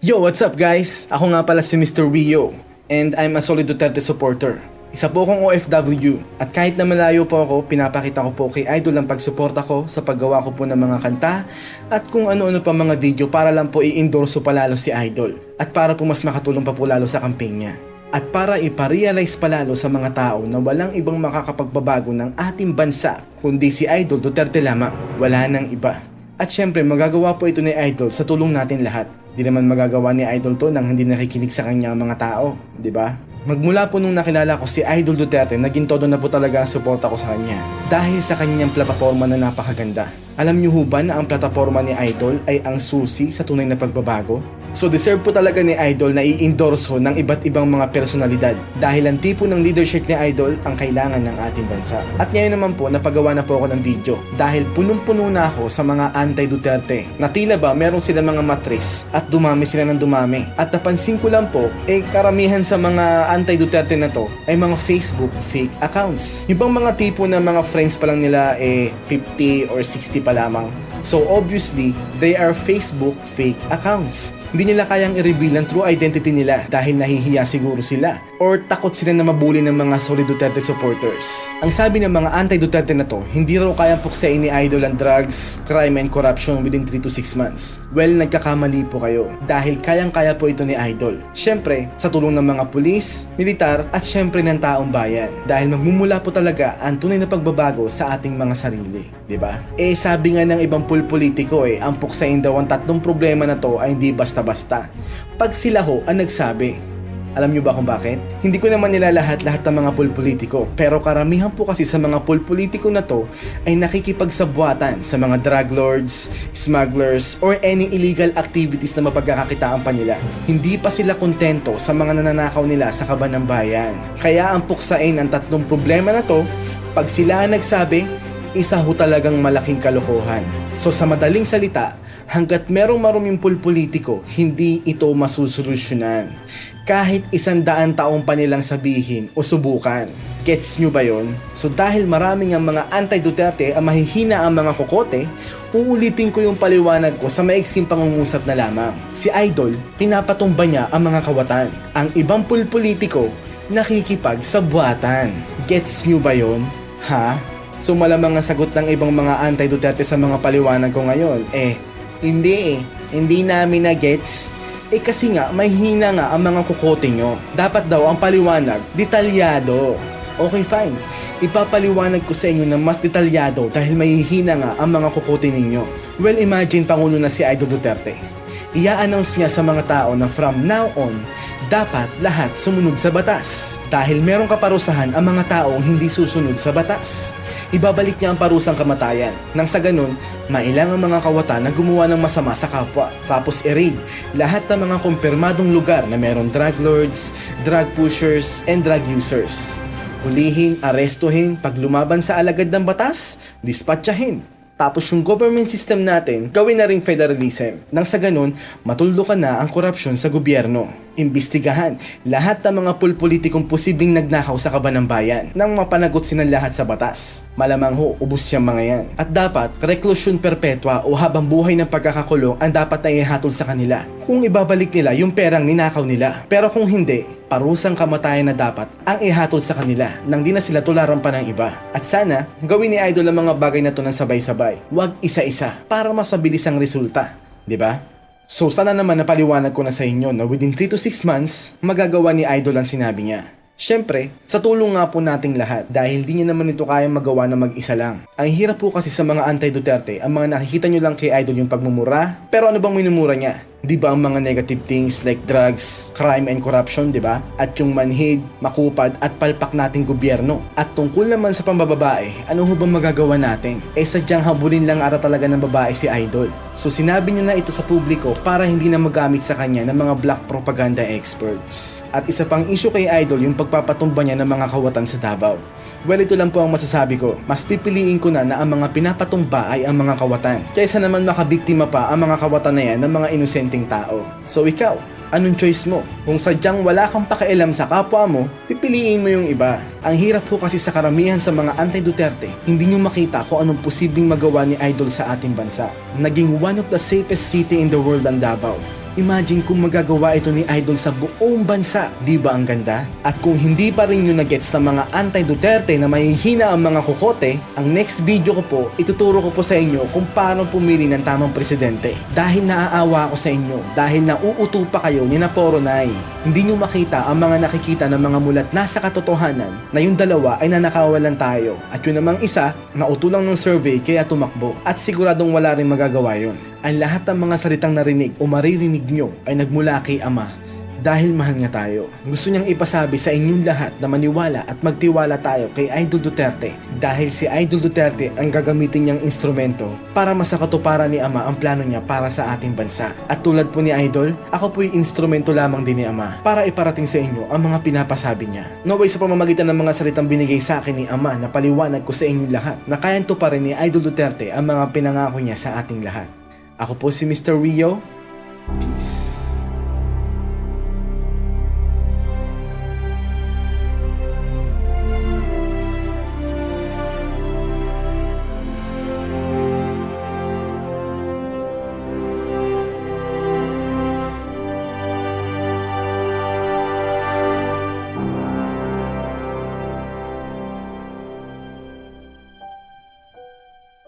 Yo, what's up guys? Ako nga pala si Mr. Rio and I'm a solid Duterte supporter. Isa po akong OFW at kahit na malayo po ako, pinapakita ko po kay Idol ang pagsuporta ko sa paggawa ko po ng mga kanta at kung ano-ano pa mga video para lang po i-endorso palalo si Idol at para po mas makatulong pa po lalo sa campaign niya. At para iparealize palalo sa mga tao na walang ibang makakapagbabago ng ating bansa kundi si Idol Duterte lamang, wala nang iba. At syempre magagawa po ito ni Idol sa tulong natin lahat. Di naman magagawa ni Idol to nang hindi nakikinig sa kanya mga tao, di ba? Magmula po nung nakilala ko si Idol Duterte, naging todo na po talaga ang suporta ko sa kanya. Dahil sa kanyang plataforma na napakaganda. Alam niyo ho ba na ang plataforma ni Idol ay ang susi sa tunay na pagbabago? So deserve po talaga ni Idol na i-endorse ng iba't ibang mga personalidad dahil ang tipo ng leadership ni Idol ang kailangan ng ating bansa. At ngayon naman po napagawa na po ako ng video dahil punong-puno na ako sa mga anti-Duterte na tila ba meron sila mga matris at dumami sila ng dumami. At napansin ko lang po, eh karamihan sa mga anti-Duterte na to ay mga Facebook fake accounts. Yung bang mga tipo na mga friends pa lang nila eh 50 or 60 pa lamang. So obviously, they are Facebook fake accounts. Hindi nila kayang i-reveal ang true identity nila dahil nahihiya siguro sila or takot sila na mabuli ng mga solid Duterte supporters. Ang sabi ng mga anti-Duterte na to, hindi raw kayang puksain ni Idol ang drugs, crime and corruption within 3 to 6 months. Well, nagkakamali po kayo dahil kayang-kaya po ito ni Idol. Siyempre, sa tulong ng mga pulis, militar at siyempre ng taong bayan dahil magmumula po talaga ang tunay na pagbabago sa ating mga sarili. ba? Eh sabi nga ng ibang pulpolitiko eh, ang puksain daw ang tatlong problema na to ay hindi basta-basta. Pag sila ho ang nagsabi, alam niyo ba kung bakit? Hindi ko naman nila lahat-lahat ng mga pulpolitiko, pero karamihan po kasi sa mga pulpolitiko na to ay nakikipagsabwatan sa mga drug lords, smugglers, or any illegal activities na mapagkakakitaan pa nila. Hindi pa sila kontento sa mga nananakaw nila sa kaban ng bayan. Kaya ang puksain ang tatlong problema na to, pag sila nagsabi, isa ho talagang malaking kalokohan. So sa madaling salita, hanggat merong maruming pulpolitiko, hindi ito masusolusyonan. Kahit isang daan taong pa nilang sabihin o subukan. Gets nyo ba yon? So dahil maraming ang mga anti-Duterte ang mahihina ang mga kokote, uulitin ko yung paliwanag ko sa maiksing pangungusap na lamang. Si Idol, pinapatumba niya ang mga kawatan. Ang ibang pulpolitiko, nakikipag sa buhatan. Gets nyo ba yon? Ha? So malamang ang sagot ng ibang mga anti-Duterte sa mga paliwanag ko ngayon, eh, hindi eh, hindi namin na gets. Eh kasi nga, may hina nga ang mga kukote nyo. Dapat daw ang paliwanag, detalyado. Okay fine, ipapaliwanag ko sa inyo na mas detalyado dahil may hina nga ang mga kukote ninyo. Well imagine Pangulo na si Idol Duterte. Ia-announce niya sa mga tao na from now on, dapat lahat sumunod sa batas. Dahil merong kaparusahan ang mga taong hindi susunod sa batas. Ibabalik niya ang parusang kamatayan. Nang sa ganun, mailang ang mga kawatan na gumawa ng masama sa kapwa. Tapos i-raid lahat ng mga kumpirmadong lugar na merong drug lords, drug pushers, and drug users. Hulihin, arestuhin, pag lumaban sa alagad ng batas, dispatchahin. Tapos yung government system natin, gawin na ring federalism. Nang sa ganun, matuldukan na ang korupsyon sa gobyerno. Imbestigahan lahat ng mga pulpolitikong posibleng nagnakaw sa kaban ng bayan nang mapanagot silang lahat sa batas. Malamang ho, ubus siyang mga yan. At dapat, reklusyon perpetua o habang buhay ng pagkakakulong ang dapat na ihatol sa kanila. Kung ibabalik nila yung perang ninakaw nila. Pero kung hindi, parusang kamatayan na dapat ang ihatol sa kanila nang di na sila tularan pa ng iba. At sana, gawin ni Idol ang mga bagay na to ng sabay-sabay. Huwag isa-isa para mas mabilis ang resulta. ba? So sana naman napaliwanag ko na sa inyo na within 3 to 6 months, magagawa ni Idol ang sinabi niya. Siyempre, sa tulong nga po nating lahat dahil di niya naman ito kayang magawa na mag-isa lang. Ang hirap po kasi sa mga anti-Duterte, ang mga nakikita nyo lang kay Idol yung pagmumura, pero ano bang minumura niya? Di ba ang mga negative things like drugs, crime and corruption, di ba? At yung manhid, makupad at palpak nating gobyerno. At tungkol naman sa pambababae, ano ho bang magagawa natin? Eh sadyang habulin lang ara talaga ng babae si Idol. So sinabi niya na ito sa publiko para hindi na magamit sa kanya ng mga black propaganda experts. At isa pang issue kay Idol yung pagpapatumba niya ng mga kawatan sa Davao. Well, ito lang po ang masasabi ko. Mas pipiliin ko na na ang mga pinapatumba ay ang mga kawatan. Kaysa naman makabiktima pa ang mga kawatan na yan ng mga inosenteng tao. So ikaw, anong choice mo? Kung sadyang wala kang pakialam sa kapwa mo, pipiliin mo yung iba. Ang hirap po kasi sa karamihan sa mga anti-Duterte, hindi nyo makita kung anong posibleng magawa ni Idol sa ating bansa. Naging one of the safest city in the world ang Davao. Imagine kung magagawa ito ni Idol sa buong bansa. Di ba ang ganda? At kung hindi pa rin nyo na-gets ng mga anti-Duterte na mahihina ang mga kukote, ang next video ko po, ituturo ko po sa inyo kung paano pumili ng tamang presidente. Dahil naaawa ako sa inyo, dahil nauuto pa kayo ni Naporonay. Hindi nyo makita ang mga nakikita ng mga mulat nasa katotohanan na yung dalawa ay nanakawalan tayo. At yun namang isa, nauto lang ng survey kaya tumakbo. At siguradong wala rin magagawa yun. Ang lahat ng mga salitang narinig o maririnig nyo ay nagmula kay Ama dahil mahal nga tayo. Gusto niyang ipasabi sa inyong lahat na maniwala at magtiwala tayo kay Idol Duterte dahil si Idol Duterte ang gagamitin niyang instrumento para masakatuparan ni Ama ang plano niya para sa ating bansa. At tulad po ni Idol, ako po'y instrumento lamang din ni Ama para iparating sa inyo ang mga pinapasabi niya. Naway sa pamamagitan ng mga salitang binigay sa akin ni Ama na paliwanag ko sa inyong lahat na kayang tuparin ni Idol Duterte ang mga pinangako niya sa ating lahat. Ako po si Mr. Rio. Peace.